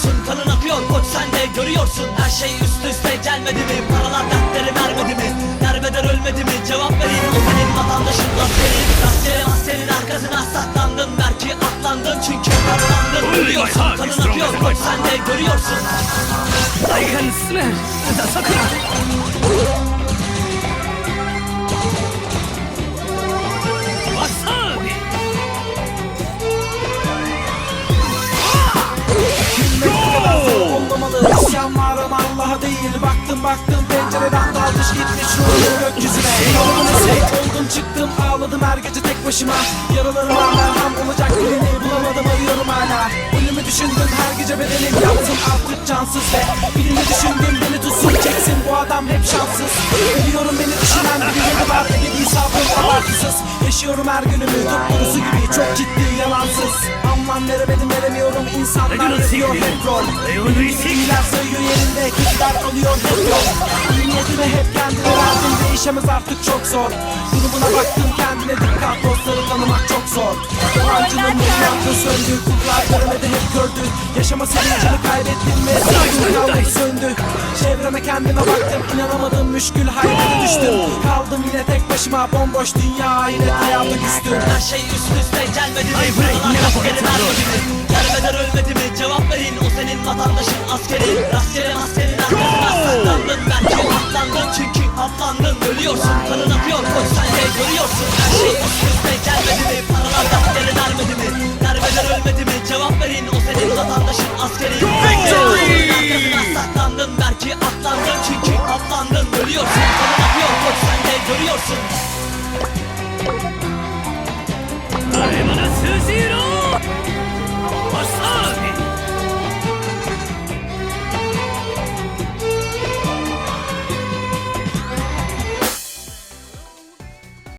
gidiyorsun Kanın akıyor. Koç sen de görüyorsun. Her şey üst üste gelmedi mi? Paralar dertleri vermedi mi? Derbeder ölmedi mi? Cevap vereyim. O senin vatandaşın lan senin Rastgele senin arkasına saklandın. Belki atlandın. Çünkü parlandın Ölüyorsun. kanın akıyor. koç sen de görüyorsun. I can smell the değil. Baktım baktım pencereden dalmış gitmiş ruhum gökyüzüne Yolumun esek oldum çıktım ağladım her gece tek başıma. Yaralarıma merham olacak birini bulamadım arıyorum hala. Ölümü düşündüm her gece bedenim yaptım artık cansız ve Birini düşündüm beni tutsun çeksin. Bu adam hep şanssız. Biliyorum beni düşünen birileri var. Gibi sabrım abartısız. Yaşıyorum her günümü tutturusu gibi. Çok ciddi yalansız. Anlam veremedim veremiyorum. İnsanlar yapıyor hep rol. İyiler sayıyor alıyor hep yol İyi niyetime hep kendine verdim. Değişemez artık çok zor. Durumuna baktım kendine dikkat dostları tanımak çok zor. Yabancının mutlu söndü. Kullar göremedi hep gördü. Yaşama sevincini kaybettim ve sevgim kalmadı söndü. Çevreme kendime baktım. İnanamadım müşkül hayrete düştüm. Kaldım yine tek başıma bomboş dünya. Hayret hayata küstüm. Her şey üst üste gelmedi mi? Mi Derbeder ölmedi mi? Cevap verin. O senin vatandaşın askerin. Rastgele maskenin atlandın Ölüyorsun kanın akıyor koç sen de görüyorsun Her şey üst üste gelmedi mi Paralar dertleri vermedi mi Derbeder ölmedi mi Cevap verin o senin vatandaşın askerin Maskenin arkasına saklandın Belki atlandın çünkü atlandın Ölüyorsun kanın akıyor koç sen de görüyorsun あれまだ数字ろ